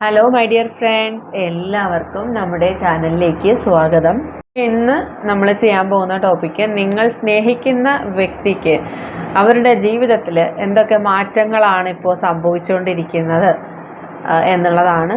Hello my dear friends എല്ലാവർക്കും നമ്മുടെ ചാനലിലേക്ക് സ്വാഗതം. ഇന്ന് നമ്മൾ ചെയ്യാൻ പോകുന്ന ടോപ്പിക്ക് നിങ്ങൾ സ്നേഹിക്കുന്ന വ്യക്തിക്ക് അവരുടെ ജീവിതത്തിൽ എന്തൊക്കെ മാറ്റങ്ങളാണ് ഇപ്പോൾ സംഭവിച്ചുകൊണ്ടിരിക്കുന്നത് എന്നുള്ളതാണ്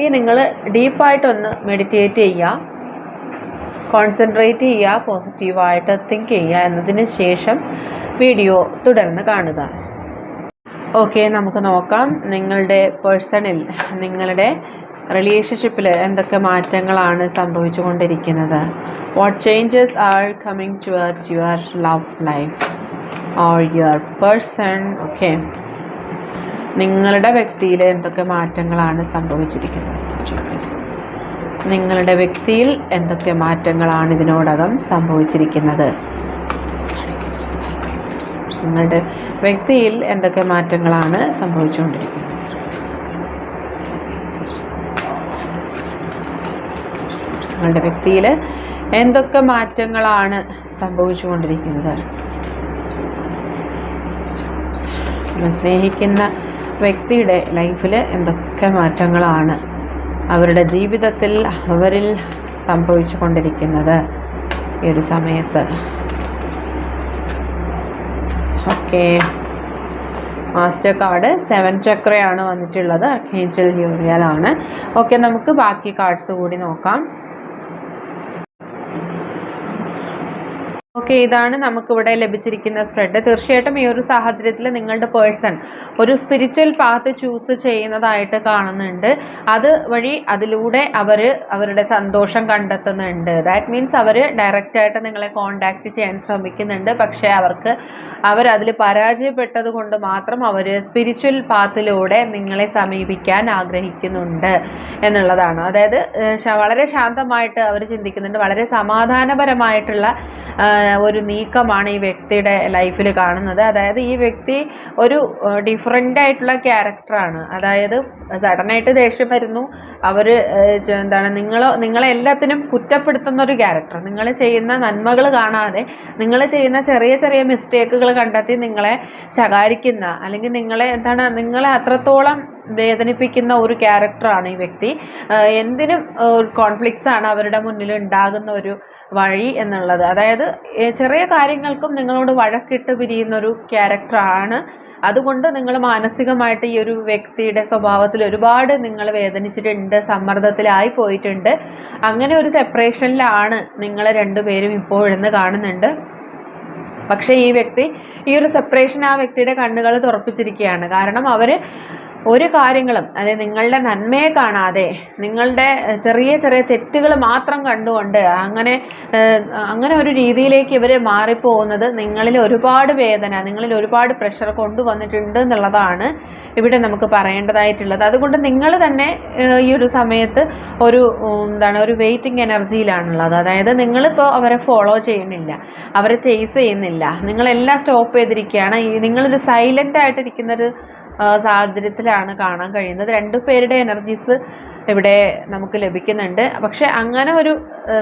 ഈ നിങ്ങൾ ഡീപ്പായിട്ടൊന്ന് മെഡിറ്റേറ്റ് ചെയ്യുക കോൺസെൻട്രേറ്റ് ചെയ്യുക പോസിറ്റീവായിട്ട് തിങ്ക് ചെയ്യുക എന്നതിന് ശേഷം വീഡിയോ തുടർന്ന് കാണുക. ഓക്കെ നമുക്ക് നോക്കാം. നിങ്ങളുടെ പേഴ്സണിൽ നിങ്ങളുടെ റിലേഷൻഷിപ്പിൽ എന്തൊക്കെ മാറ്റങ്ങളാണ് സംഭവിച്ചു കൊണ്ടിരിക്കുന്നത് what changes are coming towards your love life or your person okay നിങ്ങളുടെ വ്യക്തിയിൽ എന്തൊക്കെ മാറ്റങ്ങളാണ് സംഭവിച്ചിരിക്കുന്നത്? നിങ്ങളുടെ വ്യക്തിയിൽ എന്തൊക്കെ മാറ്റങ്ങളാണ് ഇതിനോടകം സംഭവിച്ചിരിക്കുന്നത്? നിങ്ങളുടെ വ്യക്തിയിൽ എന്തൊക്കെ മാറ്റങ്ങളാണ് സംഭവിച്ചുകൊണ്ടിരിക്കുന്നത്? നിങ്ങളുടെ വ്യക്തിയിൽ എന്തൊക്കെ മാറ്റങ്ങളാണ് സംഭവിച്ചുകൊണ്ടിരിക്കുന്നത്? സ്നേഹിക്കുന്ന വ്യക്തിയുടെ ലൈഫിൽ എന്തൊക്കെ മാറ്റങ്ങളാണ് അവരുടെ ജീവിതത്തിൽ അവരിൽ സംഭവിച്ചു കൊണ്ടിരിക്കുന്നത് ഈ ഒരു സമയത്ത്. ഓക്കെ. മാസ്റ്റർ കാർഡ് സെവൻ ചക്രയാണ് വന്നിട്ടുള്ളത്. അർക്കേഞ്ചൽ യൂറിയലാണ്. ഓക്കെ നമുക്ക് ബാക്കി കാർഡ്സ് കൂടി നോക്കാം. ഓക്കെ ഇതാണ് നമുക്കിവിടെ ലഭിച്ചിരിക്കുന്ന സ്പ്രെഡ് തീർച്ചയായിട്ടും ഈ ഒരു സാഹചര്യത്തിൽ നിങ്ങളുടെ പേഴ്സൺ ഒരു സ്പിരിച്വൽ പാത്ത് ചൂസ് ചെയ്യുന്നതായിട്ട് കാണുന്നുണ്ട്. അത് വഴി അതിലൂടെ അവർ അവരുടെ സന്തോഷം കണ്ടെത്തുന്നുണ്ട്. ദാറ്റ് മീൻസ് അവർ ഡയറക്റ്റായിട്ട് നിങ്ങളെ കോണ്ടാക്ട് ചെയ്യാൻ ശ്രമിക്കുന്നുണ്ട്. പക്ഷേ അവർക്ക് അവരതിൽ പരാജയപ്പെട്ടത് കൊണ്ട് മാത്രം അവർ സ്പിരിച്വൽ പാത്തിലൂടെ നിങ്ങളെ സമീപിക്കാൻ ആഗ്രഹിക്കുന്നുണ്ട് എന്നുള്ളതാണ്. അതായത് വളരെ ശാന്തമായിട്ട് അവർ ചിന്തിക്കുന്നുണ്ട്. വളരെ സമാധാനപരമായിട്ടുള്ള ഒരു നീക്കമാണ് ഈ വ്യക്തിയുടെ ലൈഫിൽ കാണുന്നത്. അതായത് ഈ വ്യക്തി ഒരു ഡിഫറെന്റ് ആയിട്ടുള്ള ക്യാരക്ടറാണ്. അതായത് സഡനായിട്ട് ദേഷ്യം വരുന്നു. അവർ എന്താണ് നിങ്ങൾ നിങ്ങളെ എല്ലാത്തിനും കുറ്റപ്പെടുത്തുന്ന ഒരു ക്യാരക്ടർ. നിങ്ങൾ ചെയ്യുന്ന നന്മകൾ കാണാതെ നിങ്ങൾ ചെയ്യുന്ന ചെറിയ ചെറിയ മിസ്റ്റേക്കുകൾ കണ്ടെത്തി നിങ്ങളെ ശകാരിക്കുന്ന അല്ലെങ്കിൽ നിങ്ങളെ എന്താണ് നിങ്ങളെ അത്രത്തോളം വേദനിപ്പിക്കുന്ന ഒരു ക്യാരക്ടറാണ് ഈ വ്യക്തി. എന്തിനും കോൺഫ്ലിക്ട്സ് ആണ് അവരുടെ മുന്നിൽ ഉണ്ടാകുന്ന ഒരു വഴി എന്നുള്ളത്. അതായത് ചെറിയ കാര്യങ്ങൾക്കും നിങ്ങളോട് വഴക്കിട്ട് പിരിയുന്നൊരു ക്യാരക്ടറാണ്. അതുകൊണ്ട് നിങ്ങൾ മാനസികമായിട്ട് ഈ ഒരു വ്യക്തിയുടെ സ്വഭാവത്തിൽ ഒരുപാട് നിങ്ങൾ വേദനിച്ചിട്ടുണ്ട് സമ്മർദ്ദത്തിലായി പോയിട്ടുണ്ട്. അങ്ങനെ ഒരു സെപ്പറേഷനിലാണ് നിങ്ങൾ രണ്ടുപേരും ഇപ്പോഴെന്ന് കാണുന്നുണ്ട്. പക്ഷേ ഈ വ്യക്തി ഈ ഒരു സെപ്പറേഷൻ ആ വ്യക്തിയുടെ കണ്ണുകൾ തുറപ്പിച്ചിരിക്കുകയാണ്. കാരണം അവർ ഒരു കാര്യങ്ങളും അതായത് നിങ്ങളുടെ നന്മയെ കാണാതെ നിങ്ങളുടെ ചെറിയ ചെറിയ തെറ്റുകൾ മാത്രം കണ്ടുകൊണ്ട് അങ്ങനെ അങ്ങനെ ഒരു രീതിയിലേക്ക് ഇവർ മാറിപ്പോകുന്നത് നിങ്ങളിൽ ഒരുപാട് വേദന നിങ്ങളിൽ ഒരുപാട് പ്രഷർ കൊണ്ടുവന്നിട്ടുണ്ട് എന്നുള്ളതാണ് ഇവിടെ നമുക്ക് പറയേണ്ടതായിട്ടുള്ളത്. അതുകൊണ്ട് നിങ്ങൾ തന്നെ ഈ ഒരു സമയത്ത് ഒരു എന്താണ് ഒരു വെയിറ്റിംഗ് എനർജിയിലാണുള്ളത് അതായത് നിങ്ങളിപ്പോൾ അവരെ ഫോളോ ചെയ്യുന്നില്ല അവരെ ചേസ് ചെയ്യുന്നില്ല. നിങ്ങളെല്ലാം സ്റ്റോപ്പ് ചെയ്തിരിക്കുകയാണ്. ഈ നിങ്ങളൊരു സൈലന്റ് ആയിട്ടിരിക്കുന്നൊരു സാഹചര്യത്തിലാണ് കാണാൻ കഴിയുന്നത്. രണ്ടു പേരുടെ എനർജീസ് ഇവിടെ നമുക്ക് ലഭിക്കുന്നുണ്ട്. പക്ഷെ അങ്ങനെ ഒരു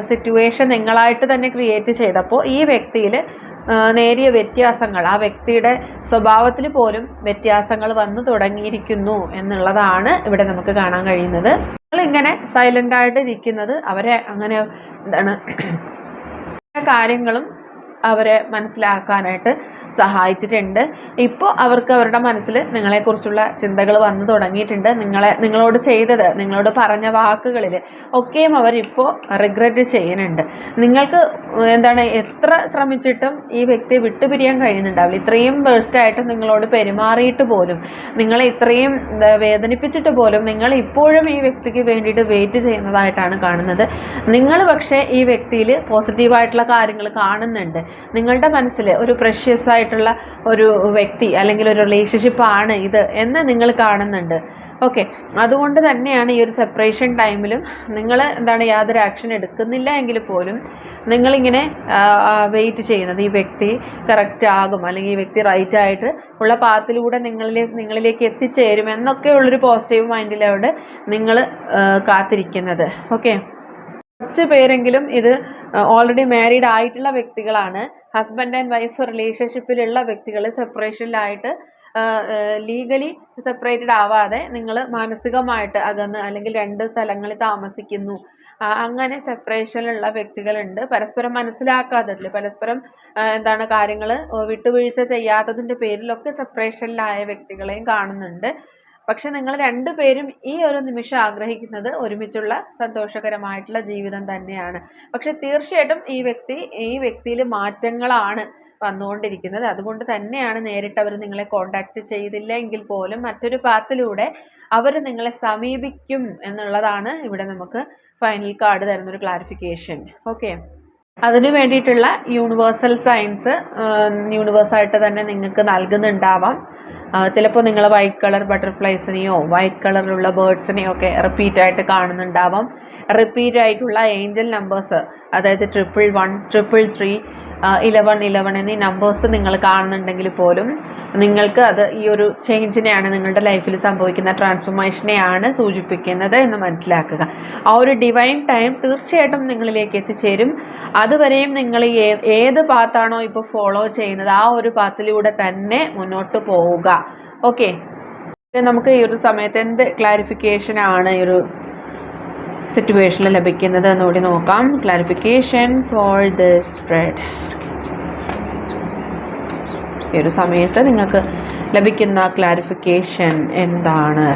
സിറ്റുവേഷൻ നിങ്ങളായിട്ട് തന്നെ ക്രിയേറ്റ് ചെയ്തപ്പോൾ ഈ വ്യക്തിയിൽ നേരിയ വ്യത്യാസങ്ങൾ ആ വ്യക്തിയുടെ സ്വഭാവത്തിൽ പോലും വ്യത്യാസങ്ങൾ വന്നു തുടങ്ങിയിരിക്കുന്നു എന്നുള്ളതാണ് ഇവിടെ നമുക്ക് കാണാൻ കഴിയുന്നത്. നിങ്ങളിങ്ങനെ സൈലന്റ് ആയിട്ട് ഇരിക്കുന്നത് അവരെ അങ്ങനെ എന്താണ് കാര്യങ്ങളും അവരെ മനസ്സിലാക്കാനായിട്ട് സഹായിച്ചിട്ടുണ്ട്. ഇപ്പോൾ അവർക്ക് അവരുടെ മനസ്സിൽ നിങ്ങളെക്കുറിച്ചുള്ള ചിന്തകൾ വന്നു തുടങ്ങിയിട്ടുണ്ട്. നിങ്ങളെ നിങ്ങളോട് ചെയ്തത് നിങ്ങളോട് പറഞ്ഞ വാക്കുകളിൽ ഒക്കെയും അവരിപ്പോൾ റിഗ്രറ്റ് ചെയ്യുന്നുണ്ട്. നിങ്ങൾക്ക് എന്താണ് എത്ര ശ്രമിച്ചിട്ടും ഈ വ്യക്തിയെ വിട്ടുപിരിയാൻ കഴിയുന്നുണ്ടാവില്ല. ഇത്രയും വേഴ്സ്റ്റായിട്ട് നിങ്ങളോട് പെരുമാറിയിട്ട് പോലും നിങ്ങളെ ഇത്രയും വേദനിപ്പിച്ചിട്ട് പോലും നിങ്ങൾ ഇപ്പോഴും ഈ വ്യക്തിക്ക് വേണ്ടിയിട്ട് വെയിറ്റ് ചെയ്യുന്നതായിട്ടാണ് കാണുന്നത്. നിങ്ങൾ പക്ഷേ ഈ വ്യക്തിയിൽ പോസിറ്റീവായിട്ടുള്ള കാര്യങ്ങൾ കാണുന്നുണ്ട്. നിങ്ങളുടെ മനസ്സിൽ ഒരു പ്രഷ്യസ് ആയിട്ടുള്ള ഒരു വ്യക്തി അല്ലെങ്കിൽ ഒരു റിലേഷൻഷിപ്പ് ആണ് ഇത് എന്ന് നിങ്ങൾ കാണുന്നുണ്ട്. ഓക്കെ അതുകൊണ്ട് തന്നെയാണ് ഈ ഒരു സെപ്പറേഷൻ ടൈമിലും നിങ്ങൾ എന്താണ് യാതൊരു ആക്ഷൻ എടുക്കുന്നില്ല എങ്കിൽ പോലും നിങ്ങളിങ്ങനെ വെയിറ്റ് ചെയ്യുന്നത് ഈ വ്യക്തി കറക്റ്റ് ആകും അല്ലെങ്കിൽ ഈ വ്യക്തി റൈറ്റ് ആയിട്ട് ഉള്ള പാത്തിലൂടെ നിങ്ങളിൽ നിങ്ങളിലേക്ക് എത്തിച്ചേരും എന്നൊക്കെ ഉള്ളൊരു പോസിറ്റീവ് മൈൻഡിലവിടെ നിങ്ങൾ കാത്തിരിക്കുന്നത്. ഓക്കെ കുറച്ച് പേരെങ്കിലും ഇത് ഓൾറെഡി മാരീഡ് ആയിട്ടുള്ള വ്യക്തികളാണ്. ഹസ്ബൻഡ് ആൻഡ് വൈഫ് റിലേഷൻഷിപ്പിലുള്ള വ്യക്തികൾ സെപ്പറേഷനിലായിട്ട് ലീഗലി സെപ്പറേറ്റഡ് ആവാതെ നിങ്ങൾ മാനസികമായിട്ട് അകന്ന് അല്ലെങ്കിൽ രണ്ട് സ്ഥലങ്ങളിൽ താമസിക്കുന്നു. അങ്ങനെ സെപ്പറേഷനിലുള്ള വ്യക്തികളുണ്ട്. പരസ്പരം മനസ്സിലാക്കാത്തതിൽ പരസ്പരം എന്താണ് കാര്യങ്ങൾ വിട്ടുവീഴ്ച ചെയ്യാത്തതിന്റെ പേരിലൊക്കെ സെപ്പറേഷനിലായ വ്യക്തികളെയും കാണുന്നുണ്ട്. പക്ഷെ നിങ്ങൾ രണ്ടുപേരും ഈ ഒരു നിമിഷം ആഗ്രഹിക്കുന്നത് ഒരുമിച്ചുള്ള സന്തോഷകരമായിട്ടുള്ള ജീവിതം തന്നെയാണ്. പക്ഷെ തീർച്ചയായിട്ടും ഈ വ്യക്തി ഈ വ്യക്തിയിൽ മാറ്റങ്ങളാണ് വന്നുകൊണ്ടിരിക്കുന്നത്. അതുകൊണ്ട് തന്നെയാണ് നേരിട്ട് അവർ നിങ്ങളെ കോണ്ടാക്ട് ചെയ്തില്ല എങ്കിൽ പോലും മറ്റൊരു പാത്തിലൂടെ അവർ നിങ്ങളെ സമീപിക്കും എന്നുള്ളതാണ് ഇവിടെ നമുക്ക് ഫൈനൽ കാർഡ് തരുന്നൊരു ക്ലാരിഫിക്കേഷൻ ഓക്കെ അതിനു വേണ്ടിയിട്ടുള്ള യൂണിവേഴ്സൽ സയൻസ് യൂണിവേഴ്സായിട്ട് തന്നെ നിങ്ങൾക്ക് നൽകുന്നുണ്ടാവാം. ചിലപ്പോൾ നിങ്ങൾ വൈറ്റ് കളർ ബട്ടർഫ്ലൈസിനെയോ വൈറ്റ് കളറിലുള്ള ബേർഡ്സിനെയോ ഒക്കെ റിപ്പീറ്റ് ആയിട്ട് കാണുന്നുണ്ടാവാം. റിപ്പീറ്റ് ആയിട്ടുള്ള ഏഞ്ചൽ നമ്പേഴ്സ് അതായത് triple one triple three eleven eleven എന്നീ നമ്പേഴ്സ് നിങ്ങൾ കാണുന്നുണ്ടെങ്കിൽ പോലും നിങ്ങൾക്ക് അത് ഈ ഒരു ചേഞ്ചിനെയാണ് നിങ്ങളുടെ ലൈഫിൽ സംഭവിക്കുന്ന ട്രാൻസ്ഫോർമേഷനെയാണ് സൂചിപ്പിക്കുന്നത് എന്ന് മനസ്സിലാക്കുക. ആ ഒരു ഡിവൈൻ ടൈം തീർച്ചയായിട്ടും നിങ്ങളിലേക്ക് എത്തിച്ചേരും. അതുവരെയും നിങ്ങൾ ഏത് പാത്താണോ ഇപ്പോൾ ഫോളോ ചെയ്യുന്നത് ആ ഒരു പാത്തിലൂടെ തന്നെ മുന്നോട്ട് പോവുക. ഓക്കെ നമുക്ക് ഈ ഒരു സമയത്ത് എന്ത് ക്ലാരിഫിക്കേഷനാണ് ഈ ഒരു സിറ്റുവേഷനിൽ ലഭിക്കുന്നത് എന്നുകൂടി നോക്കാം. ക്ലാരിഫിക്കേഷൻ ഫോർ ദ സ്പ്രെഡ് ഈ ഒരു സമയത്ത് നിങ്ങൾക്ക് ലഭിക്കുന്ന ക്ലാരിഫിക്കേഷൻ എന്താണ്?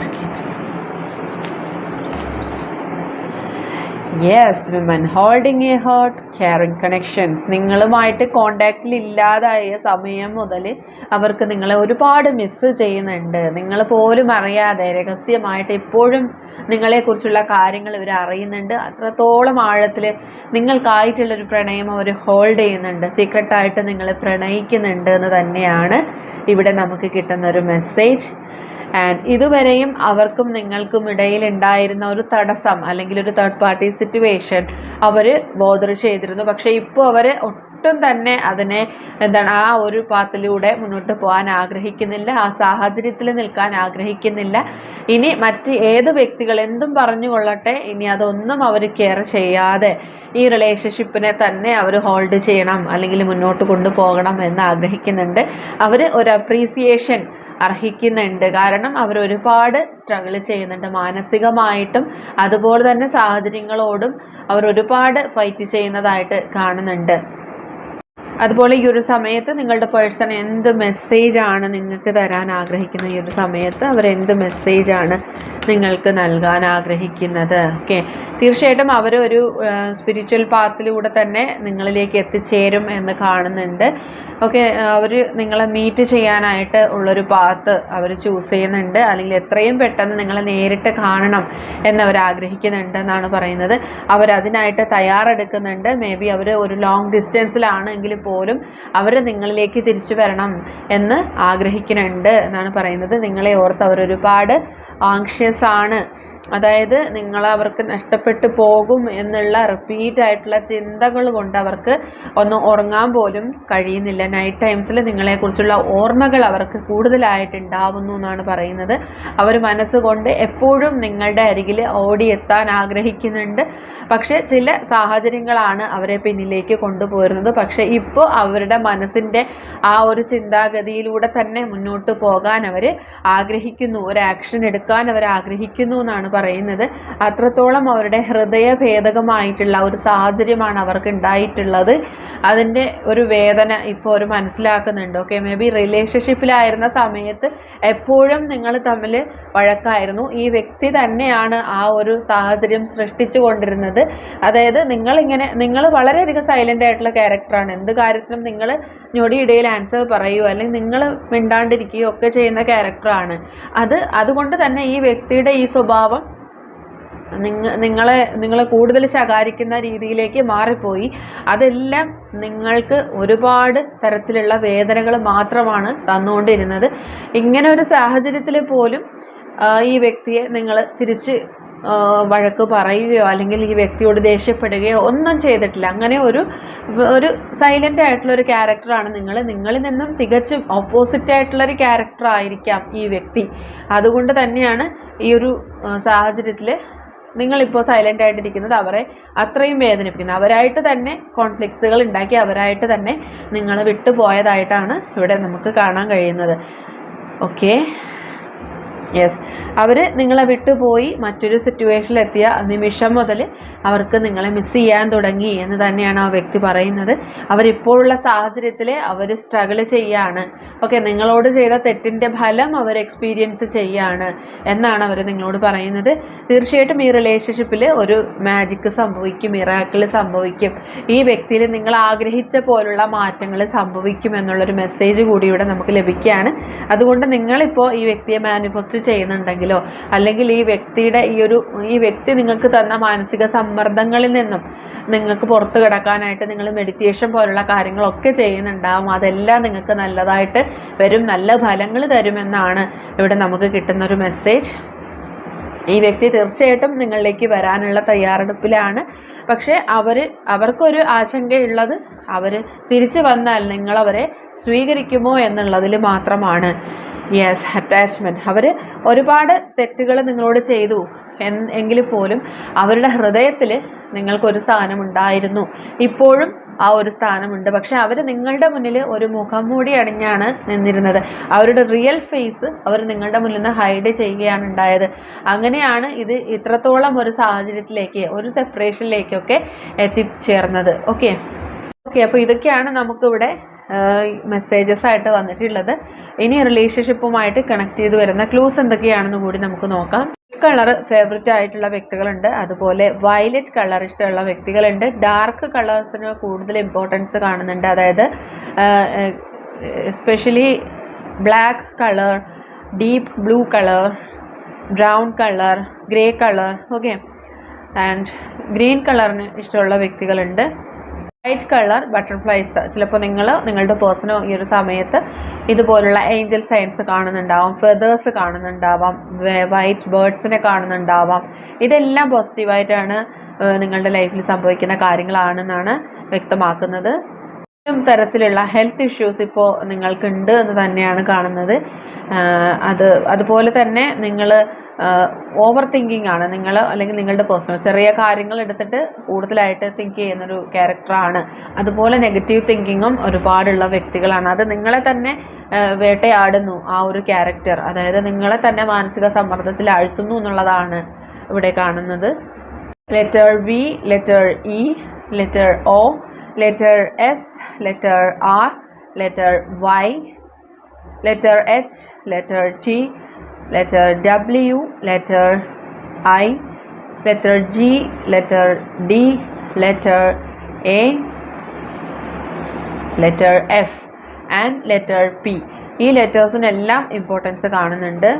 Yes women holding a heart caring connections നിങ്ങളുമായിട്ട് കോണ്ടാക്റ്റിൽ ഇല്ലാതായ സമയം മുതൽ അവർക്ക് നിങ്ങളെ ഒരുപാട് മിസ്സ് ചെയ്യുന്നുണ്ട്. നിങ്ങൾ പോലും അറിയാതെ രഹസ്യമായിട്ട് എപ്പോഴും നിങ്ങളെക്കുറിച്ചുള്ള കാര്യങ്ങൾ ഇവർ അറിയുന്നുണ്ട്. അത്രത്തോളം ആഴത്തിൽ നിങ്ങൾക്കായിട്ടുള്ളൊരു പ്രണയം അവർ ഹോൾഡ് ചെയ്യുന്നുണ്ട്. സീക്രട്ടായിട്ട് നിങ്ങളെ പ്രണയിക്കുന്നുണ്ട് എന്ന് തന്നെയാണ് ഇവിടെ നമുക്ക് കിട്ടുന്ന ഒരു മെസ്സേജ് ആൻഡ് ഇതുവരെയും അവർക്കും നിങ്ങൾക്കും ഇടയിൽ ഉണ്ടായിരുന്ന ഒരു തടസ്സം അല്ലെങ്കിൽ ഒരു തേർഡ് പാർട്ടി സിറ്റുവേഷൻ അവർ ബോധർ ചെയ്തിരുന്നു. പക്ഷേ ഇപ്പോൾ അവർ ഒട്ടും തന്നെ അതിനെ എന്താണ് ആ ഒരു പാത്തിലൂടെ മുന്നോട്ട് പോകാൻ ആഗ്രഹിക്കുന്നില്ല ആ സാഹചര്യത്തിൽ നിൽക്കാൻ ആഗ്രഹിക്കുന്നില്ല. ഇനി മറ്റ് ഏത് വ്യക്തികൾ എന്തും പറഞ്ഞു പറഞ്ഞുകൊള്ളട്ടെ ഇനി അതൊന്നും അവർ കെയർ ചെയ്യാതെ ഈ റിലേഷൻഷിപ്പിനെ തന്നെ അവർ ഹോൾഡ് ചെയ്യണം അല്ലെങ്കിൽ മുന്നോട്ട് കൊണ്ടുപോകണം എന്ന് ആഗ്രഹിക്കുന്നുണ്ട്. അവർ ഒരു അപ്രീസിയേഷൻ അർഹിക്കുന്നുണ്ട്. കാരണം അവർ ഒരുപാട് സ്ട്രഗിൾ ചെയ്യുന്നുണ്ട് മാനസികമായിട്ടും അതുപോലെ തന്നെ സാഹചര്യങ്ങളോടും അവർ ഒരുപാട് ഫൈറ്റ് ചെയ്യുന്നതായിട്ട് കാണുന്നുണ്ട്. അതുപോലെ ഈ ഒരു സമയത്ത് നിങ്ങളുടെ പേഴ്സൺ എന്ത് മെസ്സേജാണ് നിങ്ങൾക്ക് തരാൻ ആഗ്രഹിക്കുന്ന ഈ ഒരു സമയത്ത് അവർ എന്ത് മെസ്സേജാണ് നിങ്ങൾക്ക് നൽകാൻ ആഗ്രഹിക്കുന്നത്? ഓക്കെ തീർച്ചയായിട്ടും അവർ ഒരു സ്പിരിച്വൽ പാത്തിലൂടെ തന്നെ നിങ്ങളിലേക്ക് എത്തിച്ചേരും എന്ന് കാണുന്നുണ്ട്. ഓക്കെ അവർ നിങ്ങളെ മീറ്റ് ചെയ്യാനായിട്ട് ഉള്ളൊരു പാത്ത് അവർ ചൂസ് ചെയ്യുന്നുണ്ട്. അല്ലെങ്കിൽ എത്രയും പെട്ടെന്ന് നിങ്ങളെ നേരിട്ട് കാണണം എന്നവർ ആഗ്രഹിക്കുന്നുണ്ടെന്നാണ് പറയുന്നത്. അവരതിനായിട്ട് തയ്യാറെടുക്കുന്നുണ്ട്. മേ ബി അവർ ഒരു ലോങ് ഡിസ്റ്റൻസിലാണെങ്കിൽ പോലും അവർ നിങ്ങളിലേക്ക് തിരിച്ചു വരണം എന്ന് ആഗ്രഹിക്കുന്നുണ്ട് എന്നാണ് പറയുന്നത്. നിങ്ങളെ ഓർത്ത് അവരൊരുപാട് ആങ്ഷ്യസ് ആണ്. അതായത് നിങ്ങൾ അവർക്ക് നഷ്ടപ്പെട്ടു പോകും എന്നുള്ള റിപ്പീറ്റ് ആയിട്ടുള്ള ചിന്തകൾ കൊണ്ട് അവർക്ക് ഒന്ന് ഉറങ്ങാൻ പോലും കഴിയുന്നില്ല. നൈറ്റ് ടൈംസിൽ നിങ്ങളെക്കുറിച്ചുള്ള ഓർമ്മകൾ അവർക്ക് കൂടുതലായിട്ട് ഉണ്ടാവുന്നു എന്നാണ് പറയുന്നത്. അവർ മനസ്സുകൊണ്ട് എപ്പോഴും നിങ്ങളുടെ അരികിൽ ഓടിയെത്താൻ ആഗ്രഹിക്കുന്നുണ്ട്. പക്ഷേ ചില സാഹചര്യങ്ങളാണ് അവരെ പിന്നിലേക്ക് കൊണ്ടുപോരുന്നത്. പക്ഷേ ഇപ്പോൾ അവരുടെ മനസ്സിന്റെ ആ ഒരു ചിന്താഗതിയിലൂടെ തന്നെ മുന്നോട്ട് പോകാൻ അവർ ആഗ്രഹിക്കുന്നു. ഒരു ആക്ഷൻ എടുക്കാൻ അവർ ആഗ്രഹിക്കുന്നു എന്നാണ് പറയുന്നത്. അത്രത്തോളം അവരുടെ ഹൃദയ ഹൃദയഭേദകമായിട്ടുള്ള ഒരു സാഹചര്യമാണ് അവർക്ക് ഉണ്ടായിട്ടുള്ളത്. അതിന്റെ ഒരു വേദന ഇപ്പോൾ അവർ മനസ്സിലാക്കുന്നുണ്ട്. ഓക്കെ മേ ബി റിലേഷൻഷിപ്പിലായിരുന്ന സമയത്ത് എപ്പോഴും നിങ്ങൾ തമ്മിൽ വഴക്കായിരുന്നു. ഈ വ്യക്തി തന്നെയാണ് ആ ഒരു സാഹചര്യം സൃഷ്ടിച്ചു കൊണ്ടിരുന്നത്. അതായത് നിങ്ങളിങ്ങനെ നിങ്ങൾ വളരെയധികം സൈലന്റ് ആയിട്ടുള്ള ക്യാരക്ടറാണ് എന്ത് കാര്യത്തിനും നിങ്ങൾ ഞൊടിയിടയിൽ ആൻസർ പറയുകയോ അല്ലെങ്കിൽ നിങ്ങൾ മിണ്ടാണ്ടിരിക്കുകയോ ഒക്കെ ചെയ്യുന്ന ക്യാരക്ടറാണ് അത് അതുകൊണ്ട് തന്നെ ഈ വ്യക്തിയുടെ ഈ സ്വഭാവം നിങ്ങ നിങ്ങളെ നിങ്ങളെ കൂടുതൽ ശകാരിക്കുന്ന രീതിയിലേക്ക് മാറിപ്പോയി. അതെല്ലാം നിങ്ങൾക്ക് ഒരുപാട് തരത്തിലുള്ള വേദനകൾ മാത്രമാണ് തന്നുകൊണ്ടിരുന്നത്. ഇങ്ങനെ ഒരു സാഹചര്യത്തിൽ പോലും ഈ വ്യക്തിയെ നിങ്ങൾ തിരിച്ച് വഴക്ക് പറയുകയോ അല്ലെങ്കിൽ ഈ വ്യക്തിയോട് ദേഷ്യപ്പെടുകയോ ഒന്നും ചെയ്തിട്ടില്ല. അങ്ങനെ ഒരു ഒരു സൈലന്റ് ആയിട്ടുള്ള ഒരു ക്യാരക്ടറാണ് നിങ്ങൾ. നിങ്ങളിൽ നിന്നും തികച്ചും ഓപ്പോസിറ്റ് ആയിട്ടുള്ള ഒരു ക്യാരക്ടർ ആയിരിക്കാം ഈ വ്യക്തി. അതുകൊണ്ട് തന്നെയാണ് ഈ ഒരു സാഹചര്യത്തിൽ നിങ്ങളിപ്പോൾ സൈലന്റ് ആയിട്ടിരിക്കുന്നത് അവരെ അത്രയും വേദനിപ്പിക്കുന്നു. അവരായിട്ട് തന്നെ കോൺഫ്ലിക്ട്സുകൾ ഉണ്ടാക്കി അവരായിട്ട് തന്നെ നിങ്ങൾ വിട്ടുപോയതായിട്ടാണ് ഇവിടെ നമുക്ക് കാണാൻ കഴിയുന്നത്. ഓക്കെ യെസ് അവർ നിങ്ങളെ വിട്ടുപോയി മറ്റൊരു സിറ്റുവേഷനിലെത്തിയ നിമിഷം മുതൽ അവർക്ക് നിങ്ങളെ മിസ് ചെയ്യാൻ തുടങ്ങി എന്ന് തന്നെയാണ് ആ വ്യക്തി പറയുന്നത്. അവരിപ്പോഴുള്ള സാഹചര്യത്തിൽ അവർ സ്ട്രഗിൾ ചെയ്യാണ്. ഓക്കെ നിങ്ങളോട് ചെയ്ത തെറ്റിന്റെ ഫലം അവർ എക്സ്പീരിയൻസ് ചെയ്യാണ് എന്നാണ് അവർ നിങ്ങളോട് പറയുന്നത്. തീർച്ചയായിട്ടും ഈ റിലേഷൻഷിപ്പിൽ ഒരു മാജിക്ക് സംഭവിക്കും മിറാക്കിൾ സംഭവിക്കും. ഈ വ്യക്തിയിൽ നിങ്ങൾ ആഗ്രഹിച്ച പോലുള്ള മാറ്റങ്ങൾ സംഭവിക്കും എന്നുള്ളൊരു മെസ്സേജ് കൂടി ഇവിടെ നമുക്ക് ലഭിക്കുകയാണ്. അതുകൊണ്ട് നിങ്ങളിപ്പോൾ ഈ വ്യക്തിയെ മാനിഫെസ്റ്റ് ചെയ്യുന്നുണ്ടെങ്കിലോ അല്ലെങ്കിൽ ഈ വ്യക്തിയുടെ ഈ ഒരു ഈ വ്യക്തി നിങ്ങൾക്ക് തന്ന മാനസിക സമ്മർദ്ദങ്ങളിൽ നിന്നും നിങ്ങൾക്ക് പുറത്ത് കിടക്കാനായിട്ട് നിങ്ങൾ മെഡിറ്റേഷൻ പോലുള്ള കാര്യങ്ങളൊക്കെ ചെയ്യുന്നുണ്ടാവും. അതെല്ലാം നിങ്ങൾക്ക് നല്ലതായിട്ട് വരും നല്ല ഫലങ്ങൾ തരുമെന്നാണ് ഇവിടെ നമുക്ക് കിട്ടുന്നൊരു മെസ്സേജ് ഈ വ്യക്തി തീർച്ചയായിട്ടും നിങ്ങളിലേക്ക് വരാനുള്ള തയ്യാറെടുപ്പിലാണ്. പക്ഷേ അവർ അവർക്കൊരു ആശങ്കയുള്ളത് അവർ തിരിച്ചു വന്നാൽ നിങ്ങളവരെ സ്വീകരിക്കുമോ എന്നുള്ളതിൽ മാത്രമാണ്. യെസ് അറ്റാച്ച്മെന്റ് അവർ ഒരുപാട് തെറ്റുകൾ നിങ്ങളോട് ചെയ്തു. എങ്കിൽ പോലും അവരുടെ ഹൃദയത്തിൽ നിങ്ങൾക്കൊരു സ്ഥാനമുണ്ടായിരുന്നു. ഇപ്പോഴും ആ ഒരു സ്ഥാനമുണ്ട്. പക്ഷെ അവർ നിങ്ങളുടെ മുന്നിൽ ഒരു മുഖം മൂടി അണിഞ്ഞാണ് നിന്നിരുന്നത്. അവരുടെ റിയൽ ഫേസ് അവർ നിങ്ങളുടെ മുന്നിൽ നിന്ന് ഹൈഡ് ചെയ്യുകയാണ് ഉണ്ടായത്. അങ്ങനെയാണ് ഇത് ഇത്രത്തോളം ഒരു സാഹചര്യത്തിലേക്ക് ഒരു സെപ്പറേഷനിലേക്കൊക്കെ എത്തിച്ചേർന്നത്. ഓക്കെ ഓക്കെ അപ്പോൾ ഇതൊക്കെയാണ് നമുക്കിവിടെ മെസ്സേജസ് ആയിട്ട് വന്നിട്ടുള്ളത്. ഇനി റിലേഷൻഷിപ്പുമായിട്ട് കണക്ട് ചെയ്ത് വരുന്ന ക്ലൂസ് എന്തൊക്കെയാണെന്ന് കൂടി നമുക്ക് നോക്കാം. കളർ ഫേവററ്റ് ആയിട്ടുള്ള വ്യക്തികളുണ്ട്. അതുപോലെ വയലറ്റ് കളർ ഇഷ്ടമുള്ള വ്യക്തികളുണ്ട്. ഡാർക്ക് കളേഴ്സിന് കൂടുതൽ ഇമ്പോർട്ടൻസ് കാണുന്നുണ്ട്. അതായത് especially black colour deep blue colour brown colour grey colour okay and green കളറിന് ഇഷ്ടമുള്ള വ്യക്തികളുണ്ട്. വൈറ്റ് കളർ ബട്ടർഫ്ലൈസ് ചിലപ്പോൾ നിങ്ങൾ നിങ്ങളുടെ പേഴ്സണോ ഈ ഒരു സമയത്ത് ഇതുപോലുള്ള ഏഞ്ചൽ സൈൻസ് കാണുന്നുണ്ടാവാം ഫെതേഴ്സ് കാണുന്നുണ്ടാവാം വൈറ്റ് ബേർഡ്സിനെ കാണുന്നുണ്ടാവാം. ഇതെല്ലാം പോസിറ്റീവായിട്ടാണ് നിങ്ങളുടെ ലൈഫിൽ സംഭവിക്കുന്ന കാര്യങ്ങളാണെന്നാണ് വ്യക്തമാക്കുന്നത്. തരത്തിലുള്ള ഹെൽത്ത് ഇഷ്യൂസ് ഇപ്പോൾ നിങ്ങൾക്കുണ്ട് എന്ന് തന്നെയാണ് കാണുന്നത്. അത് അതുപോലെ തന്നെ നിങ്ങൾ ഓവർ തിങ്കിങ് ആണ്. നിങ്ങൾ അല്ലെങ്കിൽ നിങ്ങളുടെ പേഴ്സണൽ ചെറിയ കാര്യങ്ങൾ എടുത്തിട്ട് കൂടുതലായിട്ട് തിങ്ക് ചെയ്യുന്നൊരു ക്യാരക്ടറാണ് അതുപോലെ നെഗറ്റീവ് തിങ്കിങ്ങും ഒരുപാടുള്ള വ്യക്തികളാണ്. അത് നിങ്ങളെ തന്നെ വേട്ടയാടുന്നു ആ ഒരു ക്യാരക്ടർ അതായത് നിങ്ങളെ തന്നെ മാനസിക സമ്മർദ്ദത്തിൽ ആഴ്ത്തുന്നു എന്നുള്ളതാണ് ഇവിടെ കാണുന്നത്. Letter V letter E letter O letter S letter R letter Y letter H letter T letter W, letter I, letter G, letter D, letter A, letter F and letter P. ഈ ലെറ്റേഴ്സിനെല്ലാം importance കാണുന്നുണ്ട്.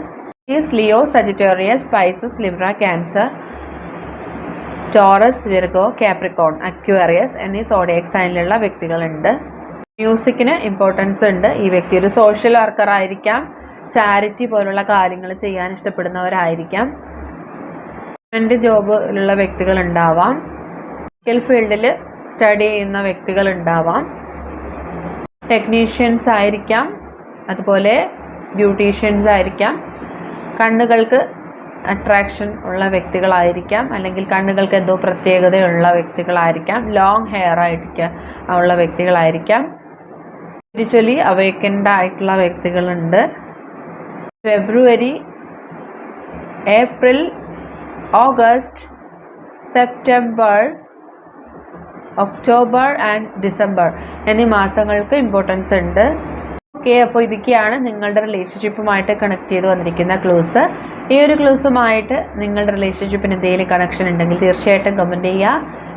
Is Leo Sagittarius Pisces Libra Cancer Taurus Virgo Capricorn Aquarius എന്നീ zodiac സൈനിലുള്ള വ്യക്തികളുണ്ട്. മ്യൂസിക്കിന് importance ഉണ്ട്. ഈ വ്യക്തി ഒരു സോഷ്യൽ വർക്കർ ആയിരിക്കാം. ചാരിറ്റി പോലുള്ള കാര്യങ്ങൾ ചെയ്യാൻ ഇഷ്ടപ്പെടുന്നവരായിരിക്കാം. ഗവൺമെന്റ് ജോബിലുള്ള വ്യക്തികൾ ഉണ്ടാവാം. മെഡിക്കൽ ഫീൽഡിൽ സ്റ്റഡി ചെയ്യുന്ന വ്യക്തികൾ ഉണ്ടാവാം. ടെക്നീഷ്യൻസ് ആയിരിക്കാം. അതുപോലെ ബ്യൂട്ടീഷ്യൻസ് ആയിരിക്കാം. കണ്ണുകൾക്ക് അട്രാക്ഷൻ ഉള്ള വ്യക്തികളായിരിക്കാം. അല്ലെങ്കിൽ കണ്ണുകൾക്ക് എന്തോ പ്രത്യേകതയുള്ള വ്യക്തികളായിരിക്കാം. ലോങ് ഹെയർ ആയിരിക്കാം ഉള്ള വ്യക്തികളായിരിക്കാം. സ്പിരിച്വലി അവേക്കൻഡ് ആയിട്ടുള്ള വ്യക്തികളുണ്ട്. February April August September October and December എന്നീ മാസങ്ങൾക്ക് ഇമ്പോർട്ടൻസ് ഉണ്ട്. ഓക്കെ അപ്പോൾ ഇതൊക്കെയാണ് നിങ്ങളുടെ റിലേഷൻഷിപ്പുമായിട്ട് കണക്ട് ചെയ്ത് വന്നിരിക്കുന്ന ക്ലൂസ് ഈ ഒരു ക്ലൂസുമായിട്ട് നിങ്ങളുടെ റിലേഷൻഷിപ്പിന് എന്തെങ്കിലും കണക്ഷൻ ഉണ്ടെങ്കിൽ തീർച്ചയായിട്ടും കമന്റ് ചെയ്യുക.